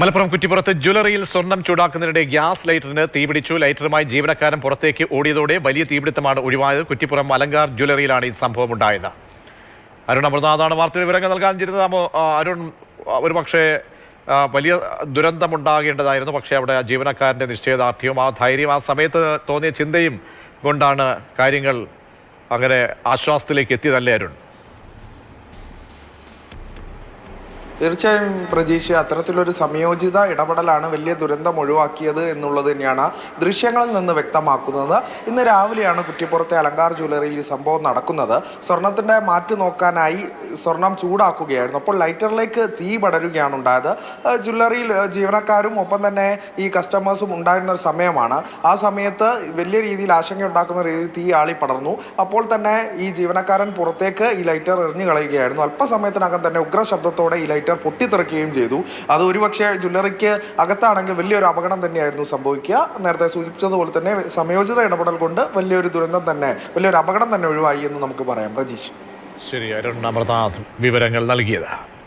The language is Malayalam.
മലപ്പുറം കുറ്റിപ്പുറത്ത് ജ്വല്ലറിയിൽ സ്വർണം ചൂടാക്കുന്നതിനിടെ ഗ്യാസ് ലൈറ്ററിന് തീപിടിച്ചു. ലൈറ്ററുമായി ജീവനക്കാരൻ പുറത്തേക്ക് ഓടിയതോടെ വലിയ തീപിടുത്തമാണ് ഒഴിവായത്. കുറ്റിപ്പുറം അലങ്കാർ ജ്വല്ലറിയിലാണ് ഈ സംഭവം ഉണ്ടായത്. അരുൺ അമൃതനാഥാണ് വാർത്തയുടെ വിവരങ്ങൾ നൽകാൻ ചേരുന്നത് അരുൺ ഒരു പക്ഷേ വലിയ ദുരന്തമുണ്ടാകേണ്ടതായിരുന്നു. പക്ഷേ അവിടെ ജീവനക്കാരന്റെ നിശ്ചയദാർഢ്യവും ആ ധൈര്യം ആ സമയത്ത് തോന്നിയ ചിന്തയും കൊണ്ടാണ് കാര്യങ്ങൾ അങ്ങനെ ആശ്വാസത്തിലേക്ക് എത്തിയതല്ലേ അരുൺ? തീർച്ചയായും പ്രജീഷ് അത്തരത്തിലൊരു സംയോജിത ഇടപെടലാണ് വലിയ ദുരന്തം ഒഴിവാക്കിയത് എന്നുള്ളത് തന്നെയാണ് ദൃശ്യങ്ങളിൽ നിന്ന് വ്യക്തമാക്കുന്നത്. ഇന്ന് രാവിലെയാണ് കുറ്റിപ്പുറത്തെ അലങ്കാർ ജ്വല്ലറിയിൽ ഈ സംഭവം നടക്കുന്നത്. സ്വർണത്തിന്റെ മാറ്റ് നോക്കാനായി സ്വർണം ചൂടാക്കുകയായിരുന്നു. അപ്പോൾ ലൈറ്ററിലേക്ക് തീ പടരുകയാണ് ഉണ്ടായത്. ജ്വല്ലറിയിൽ ജീവനക്കാരും ഒപ്പം തന്നെ ഈ കസ്റ്റമേഴ്സും ഉണ്ടായിരുന്ന ഒരു സമയമാണ്. ആ സമയത്ത് വലിയ രീതിയിൽ ആശങ്കയുണ്ടാക്കുന്ന രീതിയിൽ തീ ആളി പടർന്നു. അപ്പോൾ തന്നെ ഈ ജീവനക്കാരൻ പുറത്തേക്ക് ഈ ലൈറ്റർ എറിഞ്ഞു കളയുകയായിരുന്നു. അല്പസമയത്തിനകം തന്നെ ഉഗ്രശബ്ദത്തോടെ ഈ ലൈറ്റർ പൊട്ടിത്തെറിക്കുകയും ചെയ്തു. അത് ഒരുപക്ഷെ ജ്വല്ലറിക്ക് അകത്താണെങ്കിൽ വലിയൊരു അപകടം തന്നെയായിരുന്നു സംഭവിക്കുക. നേരത്തെ സൂചിപ്പിച്ചതുപോലെ തന്നെ സമയോചിത ഇടപെടൽ കൊണ്ട് വലിയൊരു ദുരന്തം തന്നെ വലിയൊരു അപകടം തന്നെ ഒഴിവായി എന്ന് നമുക്ക് പറയാം. പ്രജീഷ്. ശരി അരുൺ അമൃതാഥ് വിവരങ്ങൾ നൽകിയത്